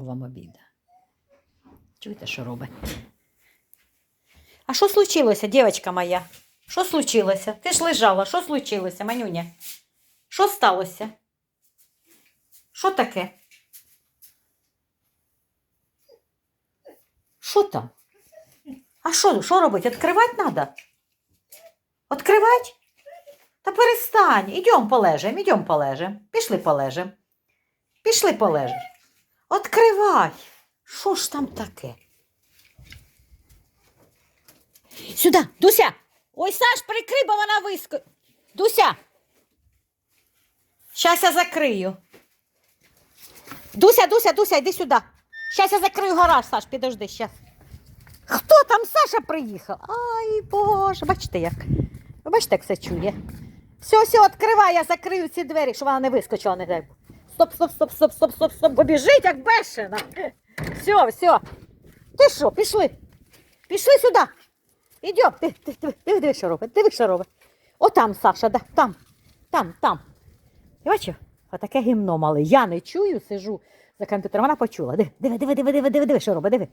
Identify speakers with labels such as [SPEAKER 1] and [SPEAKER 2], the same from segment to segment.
[SPEAKER 1] вам обіда. Чуєте, що робить? А що случилося, дівчинка моя? Що случилося? Ти ж лежала, що случилося, манюня? Що сталося? Що таке? Що там? А що, що робити? Відкривати треба? Відкривати? Та перестань. Ідем полежим, ідем полежим. Пішли полежим. Пішли полежим. Откривай. Що ж там таке? Сюди, Дуся! Ой, Саш, прикрий, бо вона виско. Дуся! Щас я закрию. Дуся, Дуся, Дуся, йди сюди. Щас я закрию гараж, Саш, підожди, щас. Хто там Саша приїхав? Ай, Боже, бачите як. Бачите, як все чує. Все, все, відкривай, я закрию ці двері, щоб вона не вискочила, не дай. Бог. Стоп, стоп, стоп, стоп, стоп, стоп, стоп, бо як бешена. Все, все. Ти що, пішли? Пішли сюди. Ідем, диви, диви, диви, диви, диви, що робить, диви, що робить. Отам, Саша, да, там, там, там. Ти бачив? Отаке гімно мале. Я не чую, сижу за комп'ютером, вона почула. Диви, диви, диви, диви, диви, диви, диви, що робить, диви.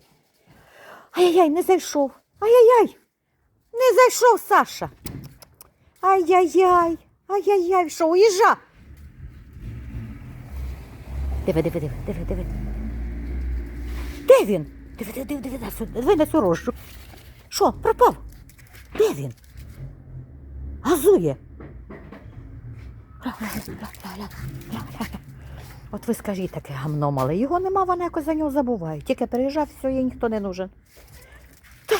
[SPEAKER 1] Ай-яй-яй, не зайшов. Ай-яй-яй. Не зайшов Саша. Ай-яй-яй. Ай-яй-яй, що, уїжджа. Диви, диви, диви, диви, диви. Де він? Диви, диви, диви, диви, диви на цю рожу. Що, пропав? Де він? Газує. От ви скажіть таке гамно мале. Його нема, вона якось за нього забуває. Тільки приїжджав, все, їй ніхто не нужен. Та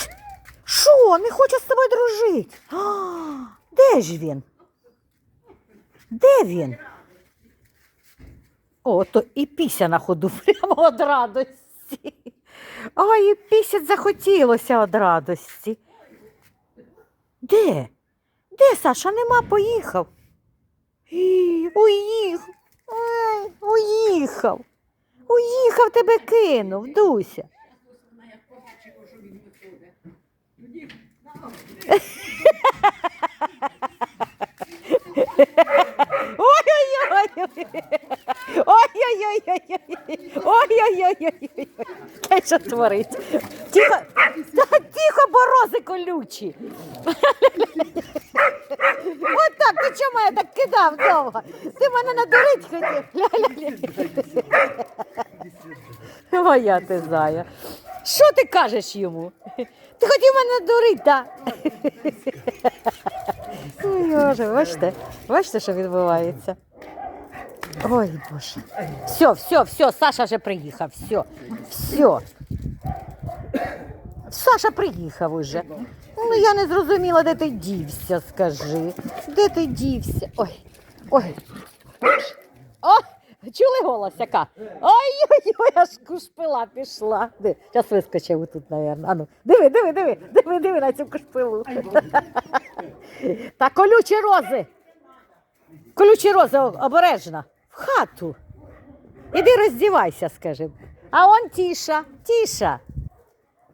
[SPEAKER 1] що, не хоче з тобою дружити? Де ж він? Де він? О, то і піся на ходу прямо від радості. Ой, і пісять захотілося від радості. Де? Де Саша? Нема, поїхав. І, Уїхав. Ой, уїхав. Уїхав тебе кинув, Дуся. Ой-ой-ой. Ой-ой-ой. Ой-ой-ой. Творить? Тихо, та тихо, борози колючі. От так, ти чому мене так кидав довго? Ти мене надурить хотів. Моя ти зая. Що ти кажеш йому? Ти хотів мене надурити, так? Боже, бачите, бачите, що відбувається. Ой, Боже. Все, все, все, Саша вже приїхав, все, все. Саша приїхав уже. Ну, я не зрозуміла, де ти дівся, скажи. Де ти дівся? Ой, ой. О, чули голос яка? Ой-ой-ой, аж кушпила пішла. Зараз вискочив тут, мабуть. Ану, диви, диви, диви, диви, диви на цю кушпилу. Та колючі рози. Колючі рози о- обережно. В хату. Іди роздівайся, скажи. А он тіша, тіша.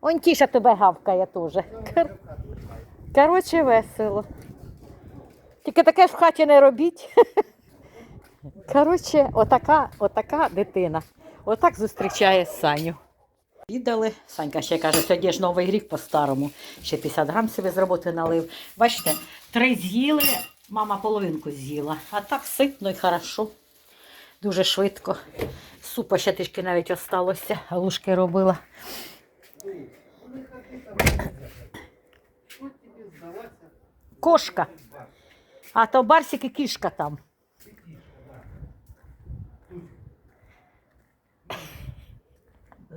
[SPEAKER 1] Он тіша тебе гавкає теж. Кор... Коротше, весело. Тільки таке ж в хаті не робіть. Коротше, отака, отака дитина. Отак зустрічає Саню. Віддали. Санька ще каже, сьогодні ж новий рік по-старому. Ще 50 грам собі з роботи налив. Бачите, три з'їли, мама половинку з'їла. А так ситно і хорошо. Дуже швидко. Супа ще трішки навіть осталося, галушки робила. Кошка. А то барсик і кішка там.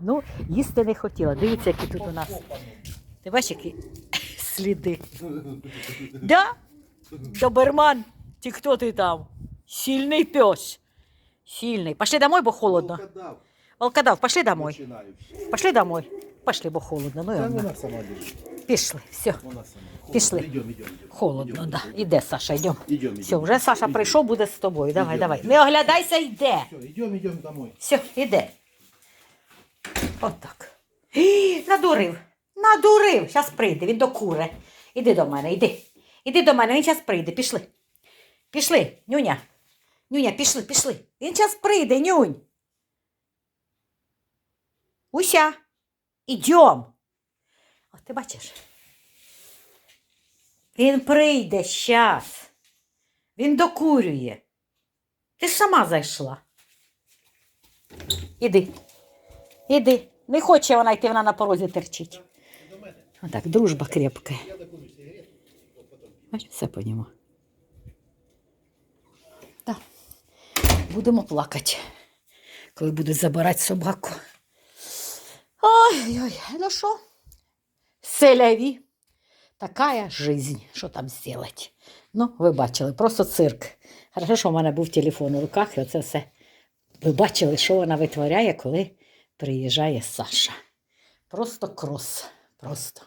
[SPEAKER 1] Ну, їсти не хотіла. Дивіться, які тут у нас. Ти бачиш, які сліди. Да? Доберман, ти хто ти там? Сильний пес. Сильний. Пошли домой, бо холодно.
[SPEAKER 2] Волкодав
[SPEAKER 1] пошли домой. Пошли домой. Пошли, бо холодно. Ну, і
[SPEAKER 2] вона.
[SPEAKER 1] Пішли, все. Пішли.
[SPEAKER 2] Йдемо, йдемо.
[SPEAKER 1] Холодно, да. Іде, Саша, йдемо. Все, вже Саша прийшов, буде з тобою. Давай, давай. Не оглядайся, йде.
[SPEAKER 2] Все, йдемо, йдемо домой.
[SPEAKER 1] Все, іде. Отак. Надурив. Надурив. Зараз прийде, він докуре. Іди до мене, іди. Іди до мене, він зараз прийде. Пішли. Пішли, нюня. Нюня, пішли, пішли. Він зараз прийде, нюнь. Уся, ідем. О, ти бачиш? Він прийде щас. Він докурює. Ти ж сама зайшла. Іди. Іди. Не хоче вона йти, вона на порозі терчить. Отак, дружба крепка. Бач, все по ньому. Так. Будемо плакати, коли будуть забирати собаку. Ой-ой, ну що? Селяві. Такая жизнь, що там зробити. Ну, ви бачили, просто цирк. Хорошо, що в мене був телефон у руках, і оце все. Ви бачили, що вона витворяє, коли приїжджає Саша. Просто крос. Просто.